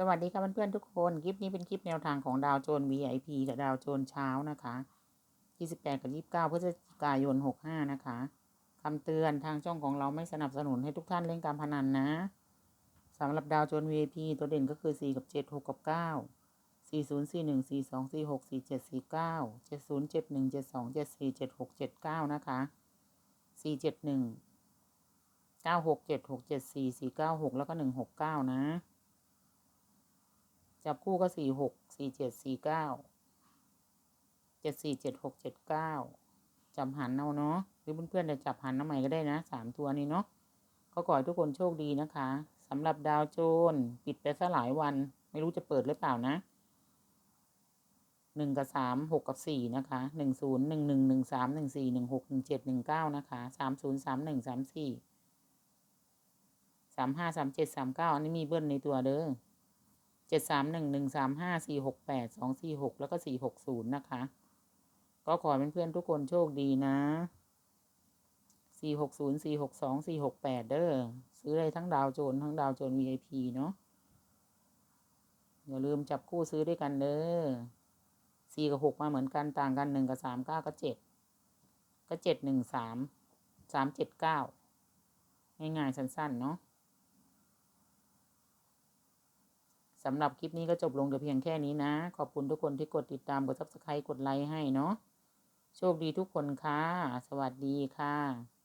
สวัสดีค่ะเพื่อนๆทุกคน คลิปนี้เป็นคลิปแนวทางของดาวโจน VIP กับดาวโจนเช้านะคะ28กับ29พฤศจิกายน 65 นะคะคำเตือนทางช่องของเราไม่สนับสนุนให้ทุกท่านเล่นการพนันนะสำหรับดาวโจน VIP ตัวเด่นก็คือ 4 กับ 7 6 กับ 9 40 41 42 46 47 49 70 71 72 74 76 79 นะคะ 471 96 76 74 496 แล้วก็ 169 นะ จับคู่ก็สี่หกสี่เจ็ดสี่เก้าเจ็ดสี่เจ็ดหกเจ็ดเก้าจับหันเอาเนาะหรือเพื่อนๆจะจับหันน้ำใหม่ก็ได้นะสามตัวนี้เนาะก็ขอให้ทุกคนโชคดีนะคะสำหรับดาวโจนปิดไปซะหลายวัน ไม่รู้จะเปิดหรือเปล่านะหนึ่งกับสามหกกับสี่นะคะหนึ่งศูนย์หนึ่งหนึ่งหนึ่งสามหนึ่งสี่หนึ่งหกหนึ่งเจ็ดหนึ่งเก้านะคะสามศูนย์สามหนึ่งสามสี่สามห้าสามเจ็ดสามเก้าอันนี้มีเบิ้ลในตัวเด้อ เจ็ดสามหนึ่งหนึ่งสามห้าสี่หกแปดสองสี่หกแล้วก็สี่หกศูนย์นะคะ ก็ขอเพื่อนๆทุกคนโชคดีนะสี่หกศูนย์สี่หกสองสี่หกแปดเด้อซื้อได้ทั้งดาวโจนทั้งดาวโจน VIP เนาะอย่าลืมจับคู่ซื้อด้วยกันเด้อสี่กับหกมาเหมือนกันต่างกันหนึ่งกับสามเก้าก็เจ็ดก็เจ็ดหนึ่งสามสามเจ็ดเก้าง่ายๆสั้นๆ เนาะ สำหรับคลิปนี้ก็จบลงแต่เพียงแค่นี้นะ ขอบคุณทุกคนที่กดติดตาม กดซับสไครต์กดไลค์ให้เนาะ โชคดีทุกคนค่ะ สวัสดีค่ะ